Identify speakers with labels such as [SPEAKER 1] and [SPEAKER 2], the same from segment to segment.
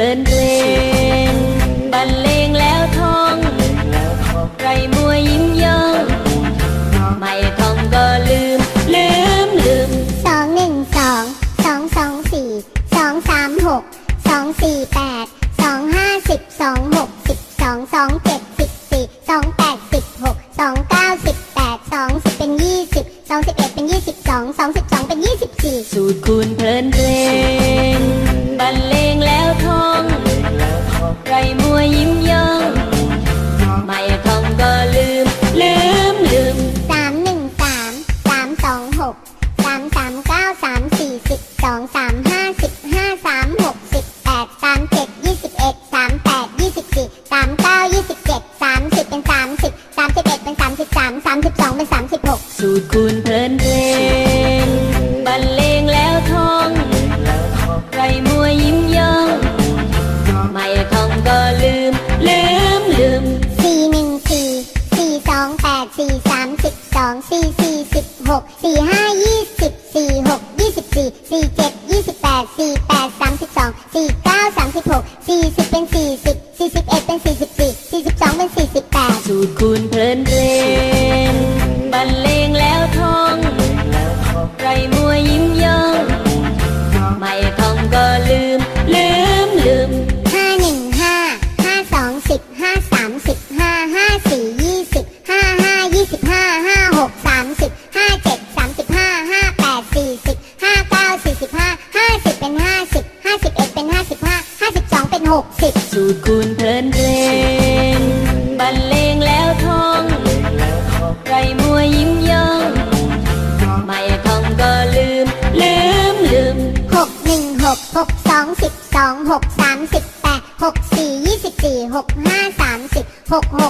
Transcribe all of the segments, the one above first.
[SPEAKER 1] ลินเพลงบรรเลงแล้วท้องไรมัวยิ้มย่อง ไม่ท่องก็ลืม ลืมลืม
[SPEAKER 2] สองหนึ่งสองสองสองสี่สองสามหกสองสี่แปดสองห้าสิบสองหกสิบสองสองเจ็ดสิบสี่สองแปดสิบหกสองเก้าสิบแปดสองสิบเป็นยี่สิบสองสิบเอ็ดเป็นยี่สิบสองสองสิบสองเป็นยี่สิบสี่
[SPEAKER 1] สูตรคูณเพลินเพลง ไม่ทองก็ลืม ลืมลืม
[SPEAKER 2] สามหนึ่งสามสามสองหกสามสามเก้าสามสี่สิบสองสาม
[SPEAKER 1] คุณเพลินเพลง ก
[SPEAKER 2] สองสิบสองหกสามสิบแปดหกสี่
[SPEAKER 1] ยี่
[SPEAKER 2] สิบสี่หกห้าสามสิบหกหก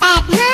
[SPEAKER 2] Batman.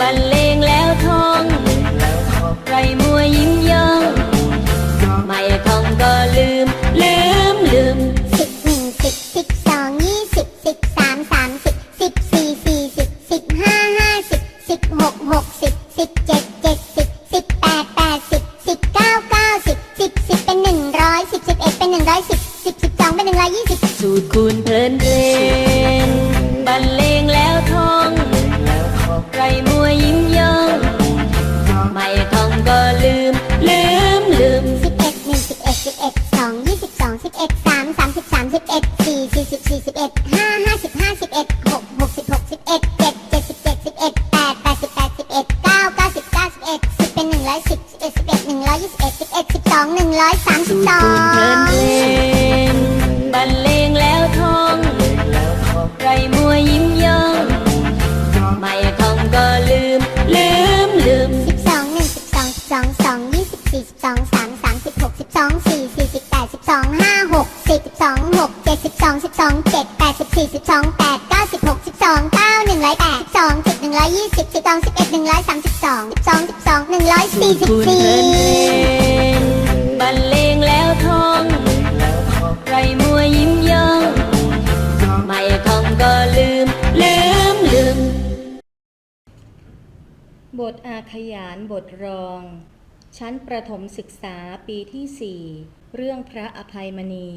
[SPEAKER 2] บั
[SPEAKER 1] นเลงแล้วทอง ใครมัวยิ้มยอง ไม่ทองก็ลืม ลืมลืม
[SPEAKER 2] สิหนึ่งสิบสิสองยี่สิสามสามสิบสิสี่สี่สิบสิห้าห้าสิบสิหกหกสิบสิเจ็ดเจ็ดสิบสิ
[SPEAKER 1] แป
[SPEAKER 2] ดแปดสิบสิเก้าเก้าสิบสิบเป็นหนึ่งร้อยสิบสิเป็น
[SPEAKER 1] หนึ่งร้อย
[SPEAKER 2] สิบสิบสิเป็นหนึ่งร้อยยี่สิบ สู
[SPEAKER 1] ตรคูณเพลิน อง
[SPEAKER 2] เจ็ดแปดสิบสี่สิบสองแปดเก้าสิบหกสิบสองเก้าหนึ่งร้อยแปดสองสิบหนึ่งร้อยยี่สิบสิบสองสิบ
[SPEAKER 1] เอ็
[SPEAKER 2] ดหนึ่งร้อยสามสิบสองสิบสองสิบสองหนึ่งร้อยสี่สิบสี่
[SPEAKER 1] บรรเลงแล้วทองไรมัวยิ้มย่องไม่ทองก็ลืม ลืมลืม
[SPEAKER 2] บ
[SPEAKER 1] ทอา
[SPEAKER 3] ขยานบทรอง ชั้นประถมศึกษาปีที่สี่เรื่องพระอภัยมณี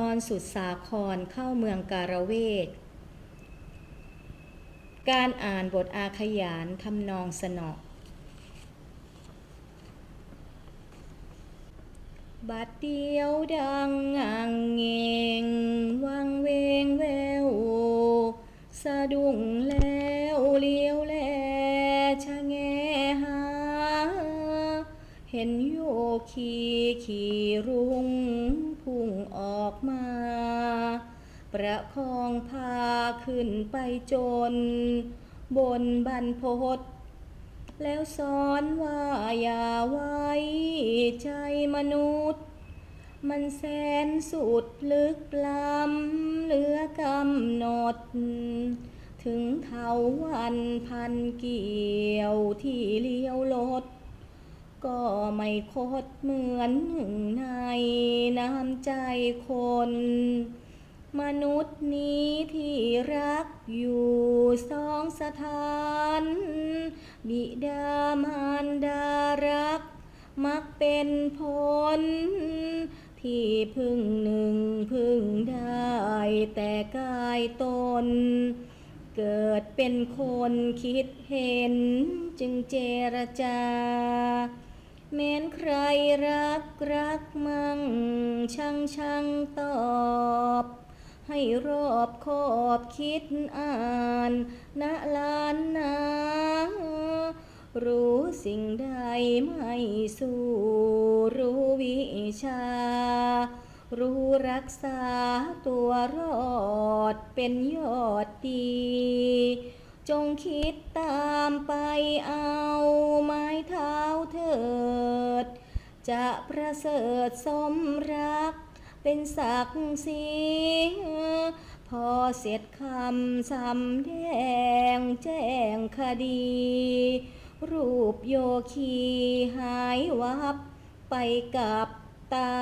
[SPEAKER 3] ตอนสุดสาครเข้าเมืองการเวกการอ่านบทอาขยานทำนองสนอบัดเดียวดังอังเงงวังเวงแววสะดุ้งแล้วเลี้ยวแลชะแงหา เห็นโยคีขี่รุง ประคองพาขึ้นไปจน บนบรรพตแล้วสอนว่าอย่าไว้ใจมนุษย์ มันแสนสุดลึกล้ำเหลือกำหนด ถึงเทาวันพันเกี่ยวที่เลี้ยวรถก็ไม่คดเหมือนหนึ่งในน้ำใจคน มนุษย์นี้ที่รักอยู่สองสถาน บิดามารดารัก มักเป็นผล ที่พึ่งหนึ่งพึ่งได้แต่กายตน เกิดเป็นคนคิดเห็นจึงเจรจาแม้นใครรักรักมั่งช่างช่างตอบ ให้รอบคอบคิดอ่านณลานนารู้สิ่งใดไม่สู้รู้วิชา รู้รักษาตัวรอดเป็นยอดดี จงคิดตามไปเอาไม้เท้าเถิด จะประเสริฐสมรัก เป็นศักดิ์ศรีพอเสร็จคำสำแดงแจ้งคดี รูปโยคีหายวับไปกับตา